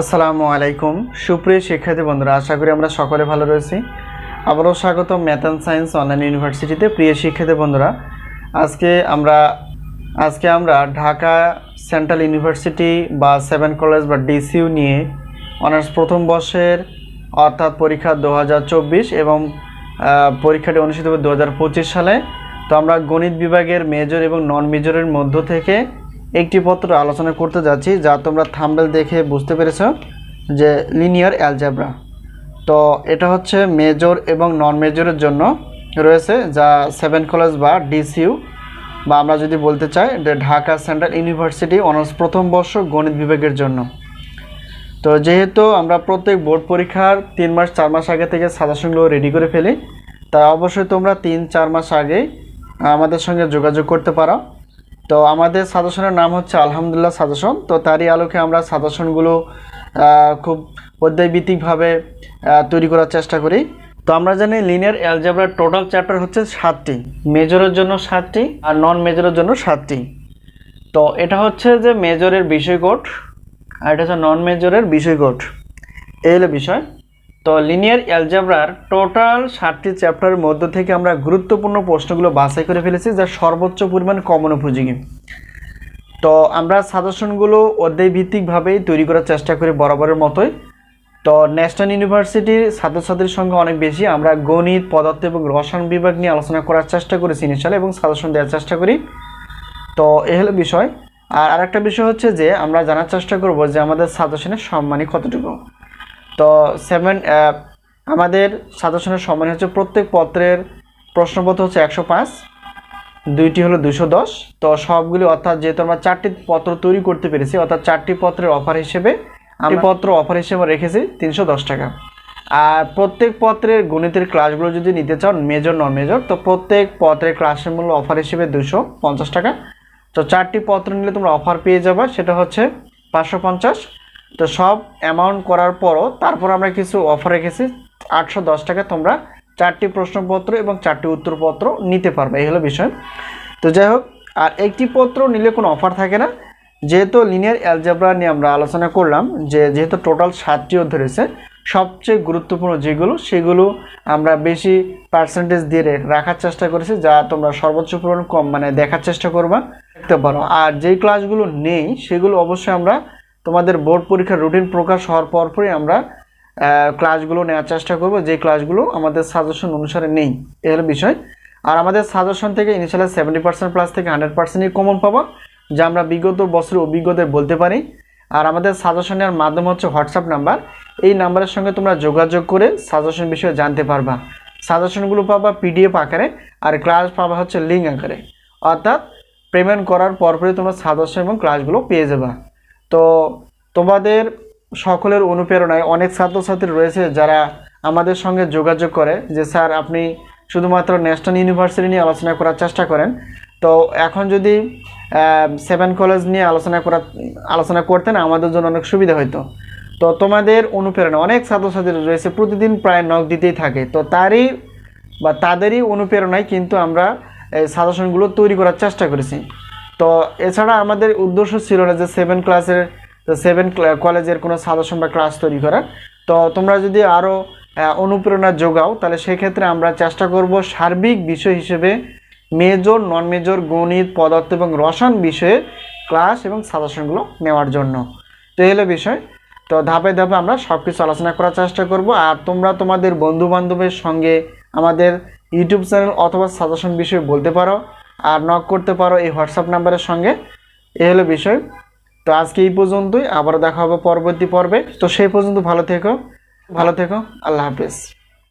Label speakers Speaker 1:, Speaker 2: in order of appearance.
Speaker 1: আসসালামু আলাইকুম। সুপ্রিয় শিক্ষার্থী বন্ধুরা, আশা করি আমরা সকলে ভালো রয়েছি। আবারও স্বাগত ম্যাথ অ্যান্ড সায়েন্স অনলাইন ইউনিভার্সিটিতে। প্রিয় শিক্ষার্থী বন্ধুরা, আজকে আমরা আজকে আমরা ঢাকা সেন্ট্রাল ইউনিভার্সিটি বা সেভেন কলেজ বা ডিসিউ নিয়ে অনার্স প্রথম বর্ষের অর্থাৎ পরীক্ষা দু হাজার চব্বিশ এবং পরীক্ষাটি অনুষ্ঠিত হবে সালে। তো আমরা গণিত বিভাগের মেজর এবং নন মেজরের মধ্য থেকে একটি পত্র আলোচনা করতে যাচ্ছি, যা তোমরা থাম্বেল দেখে বুঝতে পেরেছ যে লিনিয়ার অ্যালজাবরা। তো এটা হচ্ছে মেজর এবং নন মেজরের জন্য রয়েছে, যা সেভেন কলেজ বা ডিসিউ বা আমরা যদি বলতে চাই, যে ঢাকা সেন্ট্রাল ইউনিভার্সিটি অনার্স প্রথম বর্ষ গণিত বিভাগের জন্য। তো যেহেতু আমরা প্রত্যেক বোর্ড পরীক্ষার তিন মাস, চার মাস আগে থেকে সাজেশনগুলো রেডি করে ফেলি, তাই অবশ্যই তোমরা তিন, চার মাস আগে আমাদের সঙ্গে যোগাযোগ করতে পারো। তো আমাদের সাজেশনের নাম হচ্ছে আলহামদুলিল্লাহ সাজেশন। তো তারই আলোকে আমরা সাজেশনগুলো খুব পর্যায়ভিত্তিকভাবে তৈরি করার চেষ্টা করি। তো আমরা জানি লিনিয়ার অ্যালজাবরার টোটাল চ্যাপ্টার হচ্ছে সাতটি। মেজরের জন্য সাতটি আর নন মেজরের জন্য সাতটি। তো এটা হচ্ছে যে মেজরের বিষয় বিষয়কোট আর এটা হচ্ছে নন মেজরের বিষয় বিষয়কোট। এই হলো বিষয়। তো লিনিয়ার অ্যালজাবরার টোটাল ষাটটি চ্যাপ্টারের মধ্য থেকে আমরা গুরুত্বপূর্ণ প্রশ্নগুলো বাছাই করে ফেলেছি যা সর্বোচ্চ পরিমাণ কমন উপযোগী। তো আমরা সাজেশনগুলো অধ্যায় ভিত্তিকভাবেই তৈরি করার চেষ্টা করি বরাবরের মতোই। তো ন্যাশনাল ইউনিভার্সিটির ছাত্রছাত্রীর সঙ্গে অনেক বেশি। আমরা গণিত, পদার্থ এবং রসায়ন বিভাগ নিয়ে আলোচনা করার চেষ্টা করেছি ইনিশিয়ালে এবং সাজেশন দেওয়ার চেষ্টা করি। তো এ হলো বিষয়। আর আরেকটা বিষয় হচ্ছে যে আমরা জানার চেষ্টা করব যে আমাদের সাজেশনের সম্মানী কতটুকু। তো সেভেন আমাদের সাজেশনের সম্মান হচ্ছে প্রত্যেক পত্রের প্রশ্নপত্র হচ্ছে একশো পাঁচ দুইটি হলো দুশো দশ। তো সবগুলি অর্থাৎ যেহেতু আমরা চারটি পত্র তৈরি করতে পেরেছি অর্থাৎ চারটি পত্রের অফার হিসেবে আমি পত্র অফার হিসেবে রেখেছি তিনশো দশ টাকা। আর প্রত্যেক পত্রের গণিতের ক্লাসগুলো যদি নিতে চাও মেজর নন মেজর তো প্রত্যেক পত্রের ক্লাসের মূল্য অফার হিসেবে দুশো পঞ্চাশ টাকা। তো চারটি পত্র নিলে তোমরা অফার পেয়ে যাবে সেটা হচ্ছে পাঁচশো পঞ্চাশ তো সব অ্যামাউন্ট করার পরও তারপর আমরা কিছু অফার রেখেছি। আটশো দশ টাকা তোমরা চারটি প্রশ্নপত্র এবং চারটি উত্তরপত্র নিতে পারবে, এই হলো বিষয়। তো যাই হোক, আর একটি পত্র নিলে কোনো অফার থাকে না। যেহেতু লিনিয়ার অ্যালজাবরা নিয়ে আমরা আলোচনা করলাম, যে যেহেতু টোটাল সাতটি অধ্যায় রয়েছে, সবচেয়ে গুরুত্বপূর্ণ যেগুলো, সেগুলো আমরা বেশি পার্সেন্টেজ দিয়ে রাখার চেষ্টা করেছি, যা তোমরা সর্বোচ্চ পরিমাণ কম মানে দেখার চেষ্টা করবা। দেখতে পারো, আর যেই ক্লাসগুলো নেই, সেগুলো অবশ্যই আমরা তোমাদের বোর্ড পরীক্ষার রুটিন প্রকাশ হওয়ার পরপরই আমরা ক্লাসগুলো নেওয়ার চেষ্টা করব, যে ক্লাসগুলো আমাদের সাজেশন অনুসারে নেই। এ হলো বিষয়। আর আমাদের সাজেশন থেকে ইনিশিয়ালি সেভেন্টি পার্সেন্ট প্লাস থেকে হান্ড্রেড পার্সেন্টই কমন পাবো, যা আমরা বিগত বছরের অভিজ্ঞতায় বলতে পারি। আর আমাদের সাজেশন নেওয়ার মাধ্যম হচ্ছে হোয়াটসঅ্যাপ নাম্বার এই নাম্বারের সঙ্গে তোমরা যোগাযোগ করে সাজেশন বিষয়ে জানতে পারবা। সাজেশনগুলো পাবা পিডিএফ আকারে, আর ক্লাস পাবা হচ্ছে লিঙ্ক আকারে। অর্থাৎ পেমেন্ট করার পরপরই তোমরা সাজেশন এবং ক্লাসগুলো পেয়ে যাবা। তো তোমাদের সকলের অনুপ্রেরণায় অনেক ছাত্রছাত্রী রয়েছে যারা আমাদের সঙ্গে যোগাযোগ করে যে, স্যার, আপনি শুধুমাত্র ন্যাশনাল ইউনিভার্সিটি নিয়ে আলোচনা করার চেষ্টা করেন। তো এখন যদি সেভেন কলেজ নিয়ে আলোচনা করা, আলোচনা করতেন, আমাদের জন্য অনেক সুবিধা হতো তো তোমাদের অনুপ্রেরণা, অনেক ছাত্রছাত্রী রয়েছে, প্রতিদিন প্রায় নখ দিতেই থাকে। তো তারই বা তাদেরই অনুপ্রেরণায় কিন্তু আমরা এই সাজেশনগুলো তৈরি করার চেষ্টা করেছি। তো এছাড়া আমাদের উদ্দেশ্য ছিল না যে সেভেন ক্লাসের সেভেন কলেজের কোনো সাজেশন বা ক্লাস তৈরি করার। তো তোমরা যদি আরও অনুপ্রেরণা যোগাও, তাহলে সেক্ষেত্রে আমরা চেষ্টা করব সার্বিক বিষয় হিসেবে মেজর নন মেজর গণিত, পদার্থ এবং রসায়ন বিষয়ে ক্লাস এবং সাজেশনগুলো নেওয়ার জন্য। তো এই হলো বিষয়। তো ধাপে ধাপে আমরা সব কিছু আলোচনা করার চেষ্টা করব। আর তোমরা তোমাদের বন্ধু বান্ধবের সঙ্গে আমাদের ইউটিউব চ্যানেল অথবা সাজেশন বিষয়ে বলতে পারো। আর নক করতে পারো এই হোয়াটসঅ্যাপ নাম্বারের সঙ্গে। এ হলো বিষয়। তো আজকে এই পর্যন্তই। আবার দেখা হবে পরবর্তী পর্বে। তো সেই পর্যন্ত ভালো থেকো। ভালো থেকো। আল্লাহ হাফেজ।